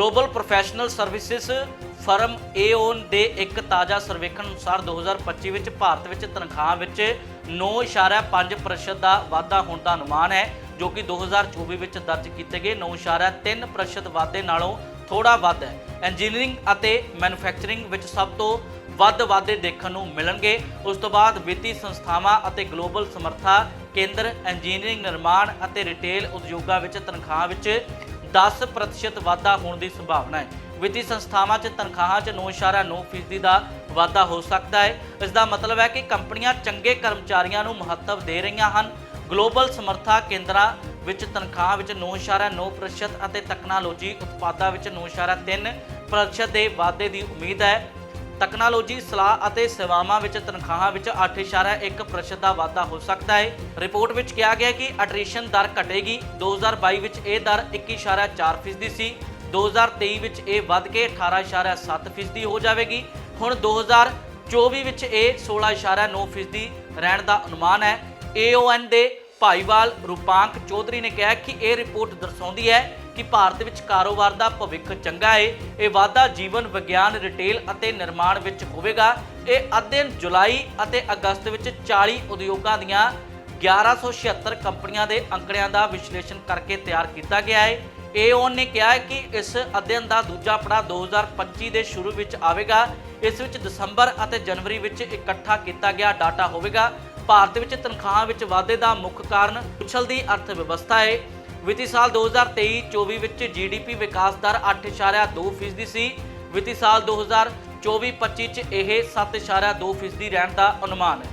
Global professional services firm Aon ਦੇ ਇੱਕ ਤਾਜ਼ਾ ਸਰਵੇਖਣ ਅਨੁਸਾਰ 2025 ਵਿੱਚ ਭਾਰਤ ਵਿੱਚ ਤਨਖਾਹਾਂ ਵਿੱਚ 9.5% ਦਾ ਵਾਧਾ ਹੋਣ ਦਾ ਅਨੁਮਾਨ ਹੈ, ਜੋ ਕਿ 2024 ਵਿੱਚ ਦਰਜ ਕੀਤੇ ਗਏ 9.3% ਵਾਧੇ ਨਾਲੋਂ ਥੋੜਾ ਵੱਧ ਹੈ। ਇੰਜੀਨੀਅਰਿੰਗ ਅਤੇ ਮੈਨੂਫੈਕਚਰਿੰਗ ਵਿੱਚ ਸਭ ਤੋਂ ਵੱਧ ਵਾਧੇ ਦੇਖਣ ਨੂੰ ਮਿਲਣਗੇ। ਉਸ ਤੋਂ ਬਾਅਦ ਵਿੱਤੀ ਸੰਸਥਾਵਾਂ ਅਤੇ ਗਲੋਬਲ ਸਮਰੱਥਾ ਕੇਂਦਰ, ਇੰਜੀਨੀਅਰਿੰਗ, ਨਿਰਮਾਣ ਅਤੇ ਰਿਟੇਲ ਉਦਯੋਗਾਂ ਵਿੱਚ ਤਨਖਾਹਾਂ ਵਿੱਚ 10% ਵਾਧਾ ਹੋਣ ਦੀ ਸੰਭਾਵਨਾ ਹੈ। ਵਿੱਤੀ ਸੰਸਥਾਵਾਂ 'ਚ ਤਨਖਾਹਾਂ 'ਚ 9.9% ਦਾ ਵਾਧਾ ਹੋ ਸਕਦਾ ਹੈ। ਇਸ ਦਾ ਮਤਲਬ ਹੈ ਕਿ ਕੰਪਨੀਆਂ ਚੰਗੇ ਕਰਮਚਾਰੀਆਂ ਨੂੰ ਮਹੱਤਵ ਦੇ ਰਹੀਆਂ ਹਨ। ਗਲੋਬਲ ਸਮਰੱਥਾ ਕੇਂਦਰਾਂ ਵਿੱਚ ਤਨਖਾਹ ਵਿੱਚ 9.9% ਅਤੇ ਤਕਨਾਲੋਜੀ ਉਤਪਾਦਾਂ ਵਿੱਚ 9.3% ਦੇ ਵਾਧੇ ਦੀ ਉਮੀਦ ਹੈ। ਤਕਨਾਲੋਜੀ, ਸਲਾਹ ਅਤੇ ਸੇਵਾਵਾਂ ਵਿੱਚ ਤਨਖਾਹਾਂ ਵਿੱਚ 8.1% ਦਾ ਵਾਧਾ ਹੋ ਸਕਦਾ ਹੈ। ਰਿਪੋਰਟ ਵਿੱਚ ਕਿਹਾ ਗਿਆ ਕਿ ਅਟ੍ਰੀਸ਼ਨ ਦਰ ਘਟੇਗੀ। 2022 ਵਿੱਚ ਇਹ ਦਰ 21.4% ਸੀ। 2023 ਵਿੱਚ ਇਹ ਵੱਧ ਕੇ 18.7% ਹੋ ਜਾਵੇਗੀ। ਹੁਣ 2024 ਵਿੱਚ ਇਹ 16.9% ਰਹਿਣ ਦਾ ਅਨੁਮਾਨ ਹੈ। AON ਦੇ ਭਾਈਵਾਲ ਰੂਪਾਂਕ ਚੌਧਰੀ ਨੇ ਕਿਹਾ ਕਿ ਇਹ ਰਿਪੋਰਟ ਦਰਸਾਉਂਦੀ ਹੈ ਕਿ ਭਾਰਤ ਵਿੱਚ ਕਾਰੋਬਾਰ ਦਾ ਭਵਿੱਖ ਚੰਗਾ ਹੈ, ਇਹ ਵਾਧਾ ਜੀਵਨ, ਵਿਗਿਆਨ ਰਿਟੇਲ ਅਤੇ ਨਿਰਮਾਣ ਵਿੱਚ ਹੋਵੇਗਾ। ਇਹ ਅਧਿਐਨ ਜੁਲਾਈ ਅਤੇ ਅਗਸਤ ਵਿੱਚ 40 ਉਦਯੋਗਾਂ ਦੀਆਂ 1176 ਕੰਪਨੀਆਂ ਦੇ ਅੰਕੜਿਆਂ ਦਾ ਵਿਸ਼ਲੇਸ਼ਣ ਕਰਕੇ ਤਿਆਰ ਕੀਤਾ ਗਿਆ ਹੈ। ਏਓਨ ਨੇ ਕਿਹਾ ਕਿ ਇਸ ਅਧਿਐਨ ਦਾ ਦੂਜਾ ਪੜਾਅ 2025 ਦੇ ਸ਼ੁਰੂ ਵਿੱਚ ਆਵੇਗਾ। ਇਸ ਵਿੱਚ ਦਸੰਬਰ ਅਤੇ ਜਨਵਰੀ ਵਿੱਚ ਇਕੱਠਾ ਕੀਤਾ ਗਿਆ ਡਾਟਾ ਹੋਵੇਗਾ। ਭਾਰਤ ਵਿੱਚ ਤਨਖਾਹਾਂ ਵਿੱਚ ਵਾਧੇ ਦਾ ਮੁੱਖ ਕਾਰਨ ਉਛਲਦੀ ਅਰਥ ਵਿਵਸਥਾ ਹੈ। ਵਿੱਤੀ ਸਾਲ 2023-24 ਵਿੱਚ ਜੀਡੀਪੀ ਵਿਕਾਸ ਦਰ 8.2% ਸੀ। ਵਿੱਤੀ ਸਾਲ 2024-25 ਚ ਇਹ 7.2% ਰਹਿਣ ਦਾ ਅਨੁਮਾਨ ਹੈ।